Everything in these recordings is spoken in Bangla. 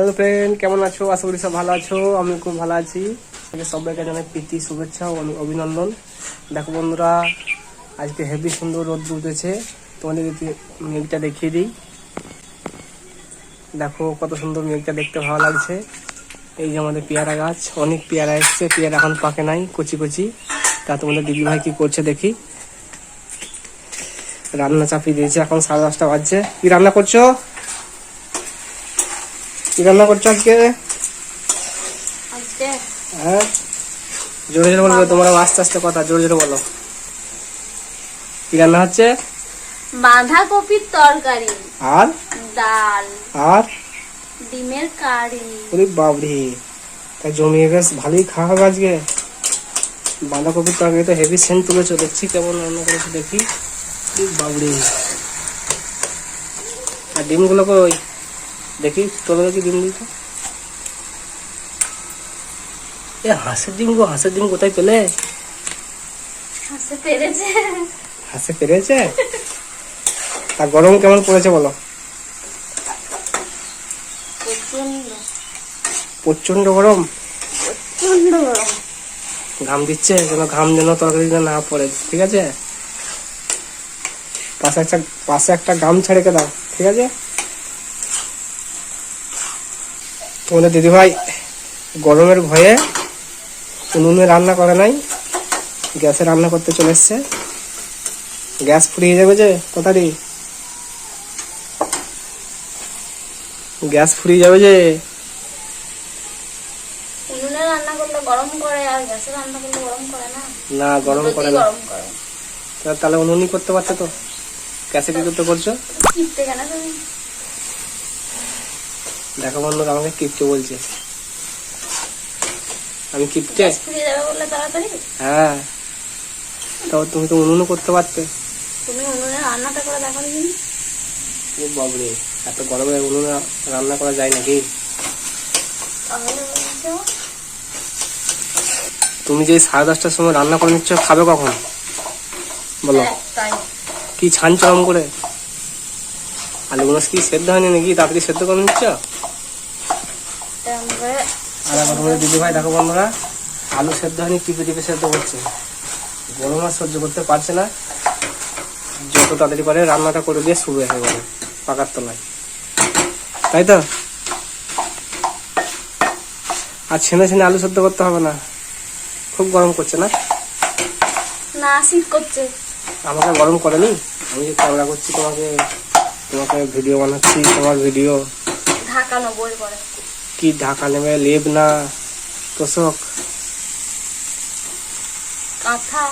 হ্যালো ফ্রেন্ড কেমন আছো? আশা করি সব ভালো আছো। আমি খুব ভালো আছি। সবাইকে জানাই প্রীতি, শুভেচ্ছা ও অভি- অভিনন্দন। দেখো বন্ধুরা, আজকে হেভি সুন্দর রোদ উঠেছে। তোমাদের মেঘটা দেখিয়ে দিই। দেখো কত সুন্দর মেঘটা দেখতে ভালো লাগছে। এই যে আমাদের পেয়ারা গাছ, অনেক পেয়ারা এসছে। পেয়ারা এখন পাকে নাই, কচি কচি। তা তোমাদের দিদি ভাই কি করছে দেখি। রান্না চাপিয়ে দিয়েছে, এখন সাড়ে দশটা বাজছে। কি রান্না করছ? কি রান্না করছ আজকে? হ্যাঁ? জোরে জোরে বলবে তোমার আস্তে আস্তে কথা জোরে জোরে বলো। কি রান্না হচ্ছে? বাঁধাকপির তরকারি। আর? ডাল। আর? ডিমের কারি। ওরে বাবরে তাই জমিয়ে বেশ ভালোই খাওয়া হবে আজকে। বাঁধাকপির তরকারি তো হেভি সেন্ট তুলেছো দেখছি কেমন রান্না করেছ দেখি। বাবরে আর ডিমগুলো কই? দেখি তোলো দেখি ডিম দিতে এ হাঁসের ডিম গো হাঁসের ডিম কোথায় পেলে? পেরেছে। হাসে পেরেছে? তা গরম কেমন পড়েছে বলো? প্রচণ্ড প্রচণ্ড গরম? প্রচণ্ড গরম। ঘাম দিচ্ছে যেন ঘাম যেন তরকারি না পড়ে ঠিক আছে? পাশে একটা পাশে একটা গামছা রেখে দাও ঠিক আছে? তোমাদের দিদিভাই গরমের ভয়ে উনুনে রান্না করে নাই গ্যাসে রান্না করতে চলে এসছে। গ্যাস ফুরিয়ে যাবে যে তাড়াতাড়ি। গ্যাস ফুরিয়ে যাবে যে। উনুনে রান্না করলে গরম করে আর গ্যাসে রান্না করলে গরম করে না। না গরম করে না। তাহলে উনুনই করতে পারছ তো? গ্যাসে কি করতে করছ? দেখো বন্ধু আমাকে কিপটে বলছে। আমি কিপটে? হ্যাঁ। তো তুমি তো উনুনও করতে পারতে। তুমি উনুনে রান্নাটা করে দেখো। দিন ও বাবরে এত গরমে উনুনে রান্না করা যায় নাকি? তুমি যে সাড়ে দশটার সময় রান্না করে নিচ্ছ খাবে কখন? বলো। হ্যাঁ, কি ছানছ আম করে? আলুগুলো কি সেদ্ধ হয়নি নাকি? তাড়াতাড়ি সেদ্ধ করে নিচ্ছ? তোমাদের দিদি ভাই দেখো বন্ধুরা আলু সেদ্ধ হয়নি টিপে টিপে সেদ্ধ করছে গরম আর সহ্য করতে পারছে না। যত তাড়াতাড়ি পারে রান্নাটা করে দিয়ে শুরু হয়ে গেল পাকার তলায়। তাই তো? আর ছেনে ছেনে আলু সেদ্ধ করতে হবে না। খুব গরম করছে না? না শীত করছে। আমাকে গরম করেনি? আমি যে ক্যামেরা করছি তোমাকে তোমাকে ভিডিও বানাচ্ছি তোমার ভিডিও। ঢাকানো বই পরে কি ঢাকা নেবে লেপ না? তোষক। কাঁথা।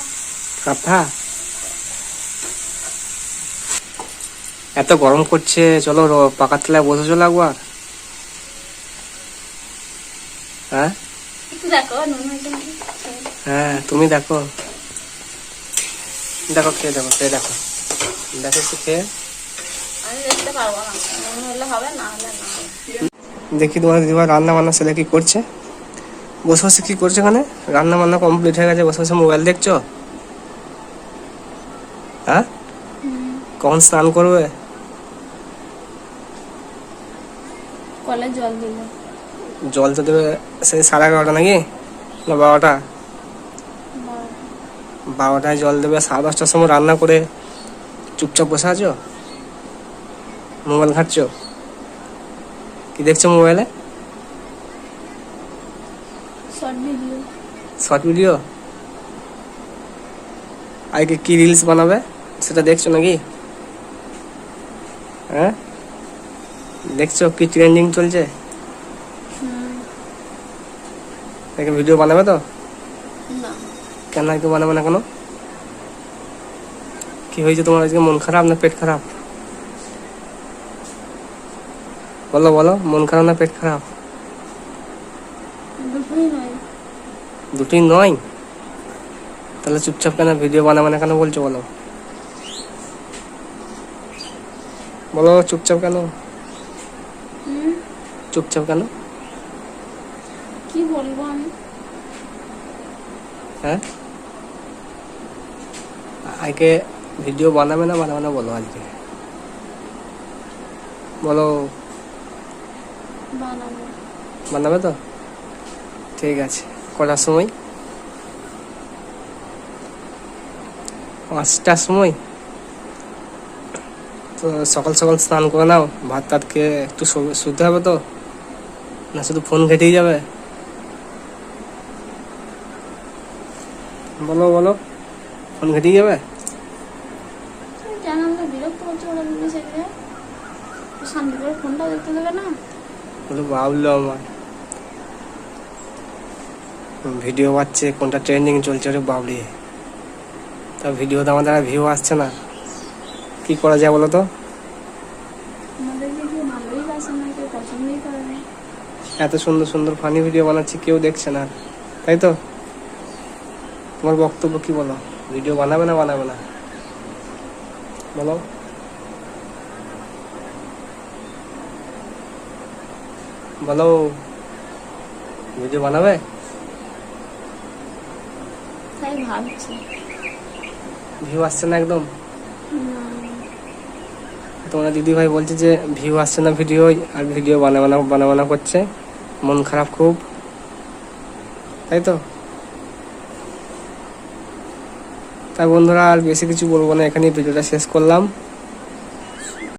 কাঁথা? এত গরম করছে চলো পাকার তলায় বসে চলো একবার। হ্যাঁ? হ্যাঁ তুমি দেখো। দেখো খেয়ে দেখো খেয়ে দেখো। দেখো একটু খেয়ে। আমি দেখতে পারব না। হলে হবে না হলে না। দেখি তোমার দিদিমা রান্না বান্না ছেলে কি করছে। বসে বসে কি করছে এখানে? রান্না বান্না কমপ্লিট হয়ে গেছে বসে বসে মোবাইল দেখছ? হ্যাঁ? কখন স্নান করবে? কলে জল দিল। জল তো দেবে সেই সাড়ে এগারোটা নাকি? না বারোটা? বারোটায় জল দেবে সাড়ে দশটার সময় রান্না করে চুপচাপ বসে আছো? মোবাইল ঘাটছো? কি দেখছ মোবাইলে? শর্ট ভিডিও আজকে কি রিলস বানাবে? সেটা দেখছ নাকি? হ্যাঁ? দেখছ কি ট্রেন্ডিং চলছে? দেখে ভিডিও বানাবে তো? কেন আজকে বানাবে না কেন? কি হয়েছে তোমার? আজকে মন খারাপ না পেট খারাপ? বলো বলো মন খারাপ না পেট খারাপ? দুটোই নয়। দুটোই নয়? তাহলে চুপচাপ কেন ভিডিও বানাবে না কেন বলছো বলো? বলো চুপচাপ কেন? চুপচাপ কেন? কি বলব আমি? হ্যাঁ? আজকে ভিডিও বানাবে না বানাবে না বলো আজকে। বলো। বানাবো। তো? ঠিক আছে কটার সময়? পাঁচটার সময়? তো সকাল সকাল স্নান করে নাও ভাত টাত খেয়ে একটু শুতে হবে তো? না শুধু ফোন ঘেটেই যাবে? বলো বলো ফোন ঘেটেই যাবে? বিরক্ত ওরা করে ফোনটাও দেখতে দেবে না? বলে ভাবলো আমার। ভিডিও পাচ্ছে কোনটা ট্রেন্ডিং চলছে রে বাবলি তা ভিডিওতে আমাদের আর ভিউ আসছে না। কি করা যায় বলো তো? এত সুন্দর সুন্দর ফানি ভিডিও বানাচ্ছি কেউ দেখছে না। তাই তো? তোমার বক্তব্য কি বলো? ভিডিও বানাবে না বানাবে না? বলো। বলো ভিডিও বানাবে? তাই ভাবছি। ভিউ আসছে না একদম? তোমরা দিদি ভাই বলছে যে ভিউ আসছে না ভিডিও আর ভিডিও বানা বানা বানা বানা করছে। মন খারাপ খুব। তাই তো? তাই বন্ধুরা আর বেশি কিছু বলব না এখানেই ভিডিওটা শেষ করলাম।